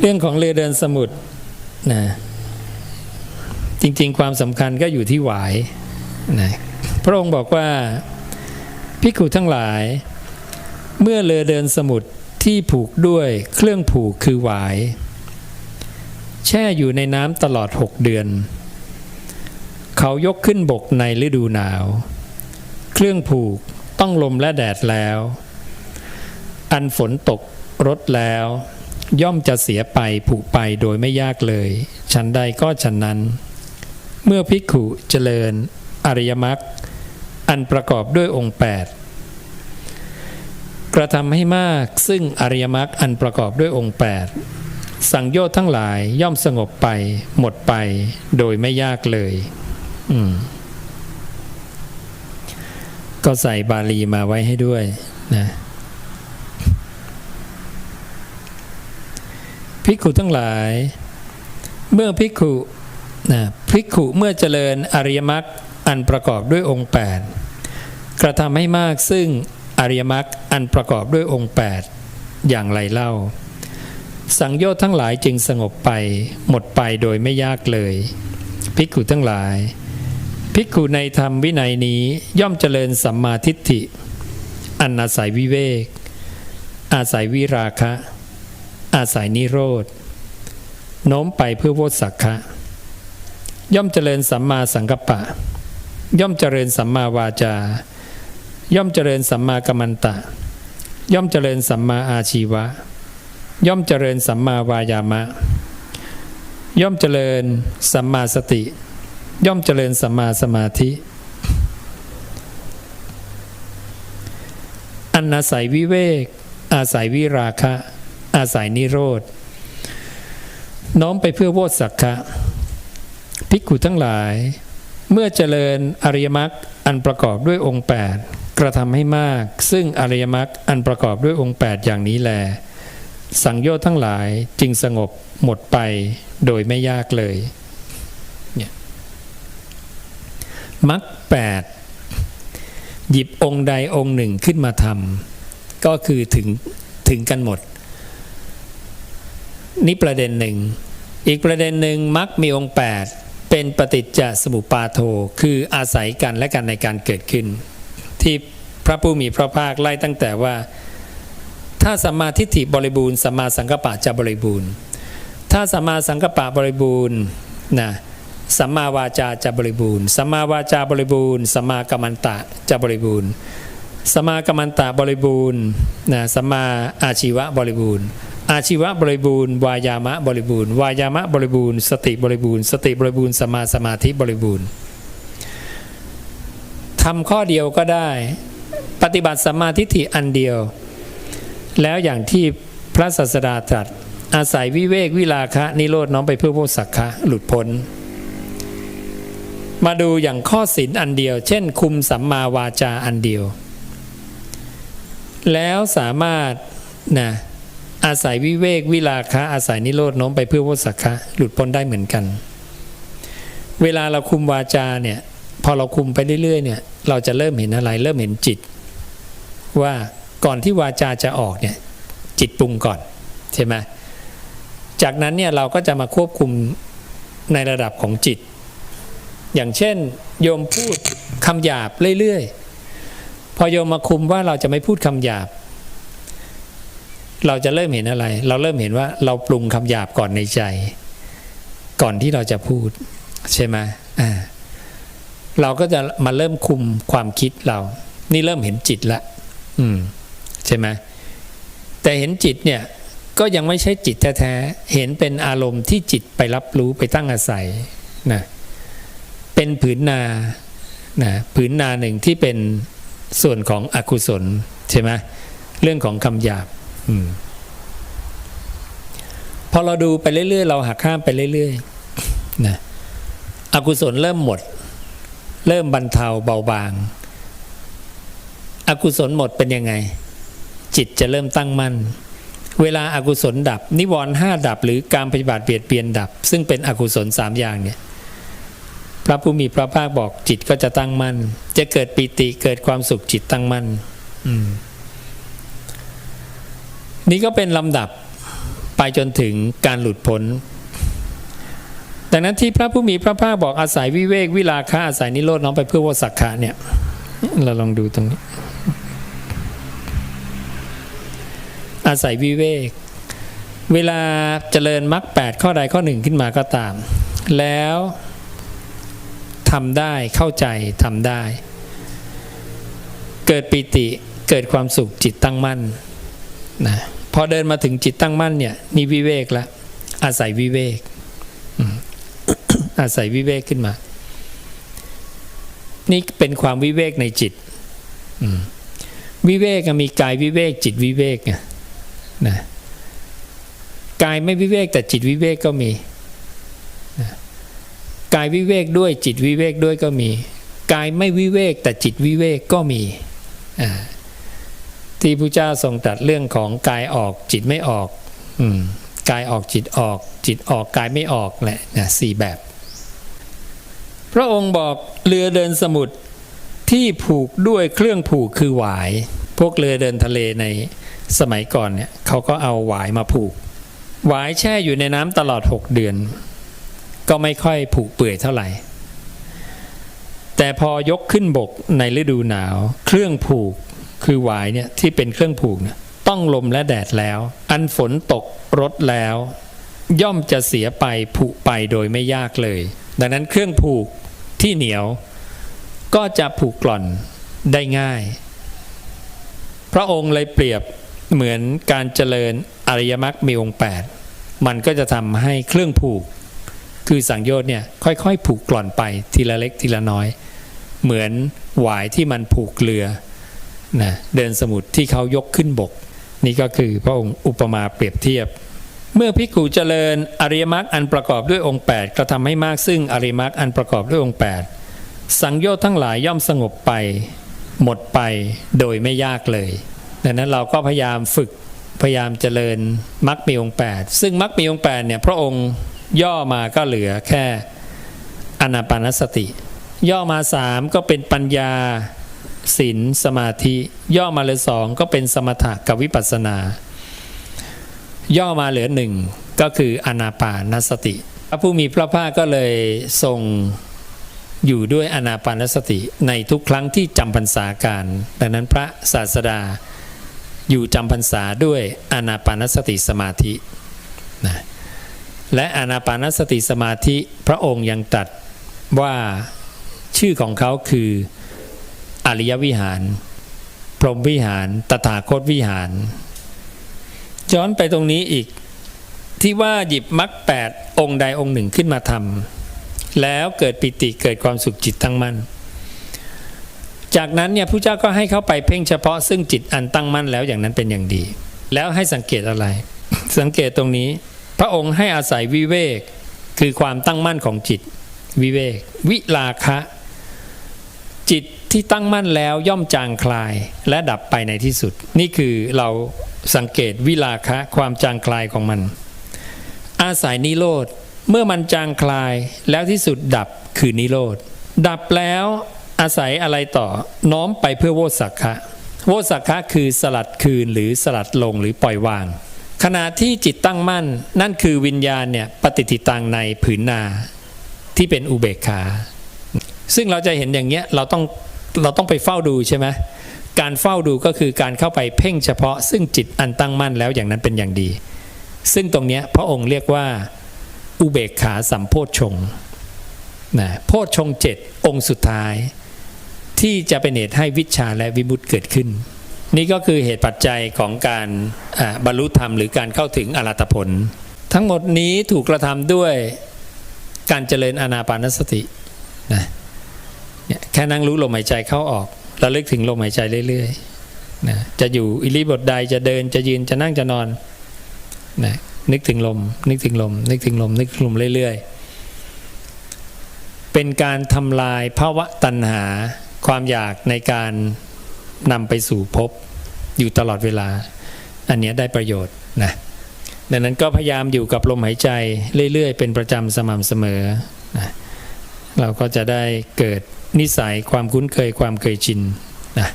เรื่องของเรือเดินสมุทรนะจริงๆ ความสำคัญก็อยู่ที่หวายนะพระองค์บอกว่าพิกุทั้งหลาย เมื่อเรือเดินสมุทรที่ผูกด้วยเครื่องผูกคือหวาย แช่อยู่ในน้ำตลอดหกเดือน เขายกขึ้นบกในฤดูหนาว เครื่องผูกต้องลมและแดดแล้ว อันฝนตก รดแล้ว ย่อมจะเสียไปผุไปโดยไม่ยากเลย ฉันใดก็ฉันนั้น เมื่อภิกขุเจริญ อริยมรรคอันประกอบด้วยองค์ 8 กระทำให้มากซึ่งอริยมรรคอันประกอบด้วยองค์ 8 สังโยชน์ทั้งหลายย่อมสงบไป หมดไปโดยไม่ยากเลย อืมก็ใส่บาลีมาไว้ให้ด้วยนะ ภิกขุทั้งหลาย เมื่อภิกขุนะภิกขุเมื่อเจริญอริยมรรคอันประกอบด้วยองค์ 8 กระทำให้มากซึ่งอริยมรรคอันประกอบด้วยองค์ 8 อย่างไรเล่า สังโยชน์ทั้งหลายจึงสงบไปหมดไปโดยไม่ยากเลย ภิกขุทั้งหลาย ภิกขุในธรรมวินัยนี้ย่อมเจริญสัมมาทิฏฐิอันอาศัยวิเวก อาศัยวิราคะ อาศัยนิโรธโน้มไปเพื่อโวสักคะย่อมเจริญสัมมาสังกัปปะ ย่อมเจริญสัมมาวาจา ย่อมเจริญสัมมากัมมันตะ ย่อมเจริญสัมมาอาชีวะ ย่อมเจริญสัมมาวายามะ ย่อมเจริญสัมมาสติ ย่อมเจริญสัมมาสมาธิ อันอาศัยวิเวก อาศัยวิราคะ อาศัยนิโรธ น้อมไปเพื่อโวสักคะภิกขุทั้งหลาย เมื่อเจริญอริยมรรคอันประกอบด้วยองค์ 8 กระทำให้มาก ซึ่งอริยมรรคอันประกอบด้วยองค์ 8 อย่างนี้แล สังโยชน์ทั้งหลายจึงสงบหมดไปโดยไม่ยากเลยเนี่ยมรรคแปดหยิบองค์ใดองค์หนึ่งขึ้นมาทำก็คือถึงถึงกันหมด นี่ประเด็นหนึ่ง อีกประเด็นหนึ่งมักมีองค์ 8 เป็นปฏิจจสมุปาโท คืออาศัยกันและกันในการเกิดขึ้น ที่พระผู้มีพระภาคไล่ตั้งแต่ว่า ถ้าสัมมาทิฏฐิบริบูรณ์สัมมาสังกัปปะจะบริบูรณ์ ถ้าสัมมาสังกัปปะบริบูรณ์นะสัมมาวาจาจะบริบูรณ์ สัมมาวาจาบริบูรณ์ สัมมากัมมันตะจะบริบูรณ์ สัมมากัมมันตะบริบูรณ์นะสัมมาอาชีวะบริบูรณ์ อาชีวะบริบูรณ์ วายามะบริบูรณ์ วายามะบริบูรณ์ สติบริบูรณ์ สติบริบูรณ์สมาสมาธิบริบูรณ์ทำข้อเดียวก็ได้ ปฏิบัติสัมมาทิฏฐิอันเดียว แล้วอย่างที่พระศาสดาตรัส อาศัยวิเวกวิลาคะ นิโรธน้อมไปเพื่อโพสักคะหลุดพ้น มาดูอย่างข้อศีลอันเดียว เช่น คุมสัมมาวาจาอันเดียว แล้วสามารถนะ อาศัยวิเวกวิลาคะอาศัยนิโรธน้อมไปเพื่อโพสักคะหลุดพ้นได้เหมือนกัน เวลาเราคุมวาจาเนี่ยพอเราคุมไปเรื่อยๆเนี่ยเราจะเริ่มเห็นอะไร เริ่มเห็นจิต ว่าก่อนที่วาจาจะออกเนี่ยจิตปรุงก่อนใช่ไหมจากนั้นเนี่ยเราก็จะมาควบคุมในระดับของจิต อย่างเช่น โยมพูดคำหยาบเรื่อยๆ พอโยมมาคุมว่าเราจะไม่พูดคำหยาบ เราจะเริ่มเห็นอะไร เราเริ่มเห็นว่าเราปรุงคำหยาบก่อนในใจ ก่อนที่เราจะพูด ใช่ไหมอ่าเราก็จะมาเริ่มคุมความคิดเรา นี่เริ่มเห็นจิตละ อืม ใช่ไหมแต่เห็นจิตเนี่ย ก็ยังไม่ใช่จิตแท้ๆ เห็นเป็นอารมณ์ที่จิตไปรับรู้ไปตั้งอาศัยนะเป็นผืนนานะผืนนาหนึ่งที่เป็นส่วนของอกุศล ใช่ไหมเรื่องของคำหยาบ อืมพอเราดูไปเรื่อยๆเราหักข้ามไปเรื่อยๆนะอกุศลเริ่มหมด เริ่มบรรเทาเบาบาง อกุศลหมดเป็นยังไง จิตจะเริ่มตั้งมั่นเวลาอากุศลดับ นิวรณ์ห้าดับ หรือการปฏิบัติเบียดเบียนดับ ซึ่งเป็นอกุศลสามอย่างเนี่ยพระผู้มีพระภาคบอกจิตก็จะตั้งมั่นจะเกิดปีติเกิดความสุขจิตตั้งมั่นอืม นี่ก็เป็นลำดับไปจนถึงการหลุดพ้นดังนั้นที่พระผู้มีพระภาคบอกอาศัยวิเวกวิลาคะอาศัยนิโรธน้อมไปเพื่อวสักขะเนี่ย เราลองดูตรงนี้ อาศัยวิเวก เวลาเจริญมรรคแปดข้อใดข้อหนึ่งขึ้นมาก็ตาม แล้วทำได้เข้าใจทำได้ เกิดปิติเกิดความสุขจิตตั้งมั่น นะพอเดินมาถึงจิตตั้งมั่นเนี่ยนี่วิเวกแล้วอาศัยวิเวกอาศัยวิเวกขึ้นมา นี่เป็นความวิเวกในจิตวิเวกมีกายวิเวกจิตวิเวกไงนะกายไม่วิเวกแต่จิตวิเวกก็มีกายวิเวกด้วยจิตวิเวกด้วยก็มี กายไม่วิเวกแต่จิตวิเวกก็มีอ่า ที่พระเจ้าทรงตรัสเรื่องของกายออกจิตไม่ออกอกายออกจิตออก จิตออกกายไม่ออกแหละนะสี่แบบ พระองค์บอกเรือเดินสมุทรที่ผูกด้วยเครื่องผูกคือหวาย พวกเรือเดินทะเลในสมัยก่อนเนี่ยเขาก็เอาหวายมาผูก หวายแช่อยู่ในน้ำตลอด 6 เดือน ก็ไม่ค่อยผูกเปื่อยเท่าไหร่ แต่พอยกขึ้นบกในฤดูหนาว เครื่องผูก คือหวายเนี่ยที่เป็นเครื่องผูกเนี่ยต้องลมและแดดแล้ว อันฝนตกรดแล้ว ย่อมจะเสียไปผุไปโดยไม่ยากเลย ดังนั้นเครื่องผูกที่เหนียว ก็จะผูกกล่อนได้ง่าย พระองค์เลยเปรียบเหมือนการเจริญอริยมรรคมีองค์ 8 มันก็จะทำให้เครื่องผูก คือสังโยชน์เนี่ยค่อยๆ ผูกกล่อนไปทีละเล็กทีละน้อย เหมือนหวายที่มันผูกเรือ นะเดินสมุทรที่เขายกขึ้นบก นี่ก็คือพระองค์อุปมาเปรียบเทียบ เมื่อพิกขุเจริญอริยมรรคอันประกอบด้วยองค์ 8ก็ทำให้มากซึ่งอริยมรรคอันประกอบด้วยองค์ 8 สังโยชน์ทั้งหลายย่อมสงบไป หมดไปโดยไม่ยากเลยดังนั้นเราก็พยายามฝึกพยายามเจริญมรรคมีองค์ 8 ซึ่งมรรคมีองค์8เนี่ยพระองค์ย่อมาก็เหลือแค่อนาปานสติ ย่อมาสามก็เป็นปัญญา ศีลสมาธิย่อมาเหลือสองก็เป็นสมถะกับวิปัสสนา ย่อมาเหลือหนึ่งก็คืออนาปานสติ พระผู้มีพระภาคก็เลยทรงอยู่ด้วยอนาปานสติในทุกครั้งที่จำพรรษาการ ดังนั้นพระศาสดาอยู่จำพรรษาด้วยอนาปานสติสมาธินะและอนาปานสติสมาธิพระองค์ยังตัดว่าชื่อของเขาคือ อริยวิหาร พรหมวิหาร ตถาคตวิหาร ย้อนไปตรงนี้อีก ที่ว่าหยิบมรรคแปดองค์ใดองค์หนึ่งขึ้นมาทำแล้วเกิดปิติเกิดความสุขจิตตั้งมั่น จากนั้นเนี่ยผู้เจ้าก็ให้เขาไปเพ่งเฉพาะซึ่งจิตอันตั้งมั่นแล้วอย่างนั้นเป็นอย่างดี แล้วให้สังเกตอะไร สังเกตตรงนี้ พระองค์ให้อาศัยวิเวกคือความตั้งมั่นของจิตวิเวก วิลาคะ จิต ที่ตั้งมั่นแล้วย่อมจางคลายและดับไปในที่สุด นี่คือเราสังเกตวิลาคะความจางคลายของมัน อาศัยนิโรธเมื่อมันจางคลายแล้วที่สุดดับคือนิโรธดับแล้วอาศัยอะไรต่อน้อมไปเพื่อโวสักคะโวสักคะคือสลัดคืนหรือสลัดลงหรือปล่อยวาง ขณะที่จิตตั้งมั่น นั่นคือวิญญาณเนี่ยปฏิทิตังในผืนนาที่เป็นอุเบกขา ซึ่งเราจะเห็นอย่างเงี้ยเราต้อง เราต้องไปเฝ้าดูใช่ไหมการเฝ้าดูก็คือการเข้าไปเพ่งเฉพาะ ซึ่งจิตอันตั้งมั่นแล้วอย่างนั้นเป็นอย่างดี ซึ่งตรงนี้พระองค์เรียกว่าอุเบกขาสัมโพชฌงนะโพชฌงเจ็ดองค์สุดท้าย ที่จะเป็นเหตุให้วิชาและวิมุตติเกิดขึ้น นี่ก็คือเหตุปัจจัยของการบรรลุธรรมหรือการเข้าถึงอรัตผล ทั้งหมดนี้ถูกกระทำด้วยการเจริญอานาปานสตินะ แค่นั่งรู้ลมหายใจเข้าออกระลึกถึงลมหายใจเรื่อยๆนะจะอยู่อิริบทใดจะเดินจะยืนจะนั่งจะนอนนะนึกถึงลม นึกถึงลม นึกถึงลม นึกถึงลมเรื่อยๆ เป็นการทำลายภาวะตัณหาความอยากในการนำไปสู่ภพอยู่ตลอดเวลา อันนี้ได้ประโยชน์นะดังนั้นก็พยายามอยู่กับลมหายใจเรื่อยๆ เป็นประจำสม่ำเสมอนะเราก็จะได้เกิด นิสัยความคุ้นเคยความเคยชินนะ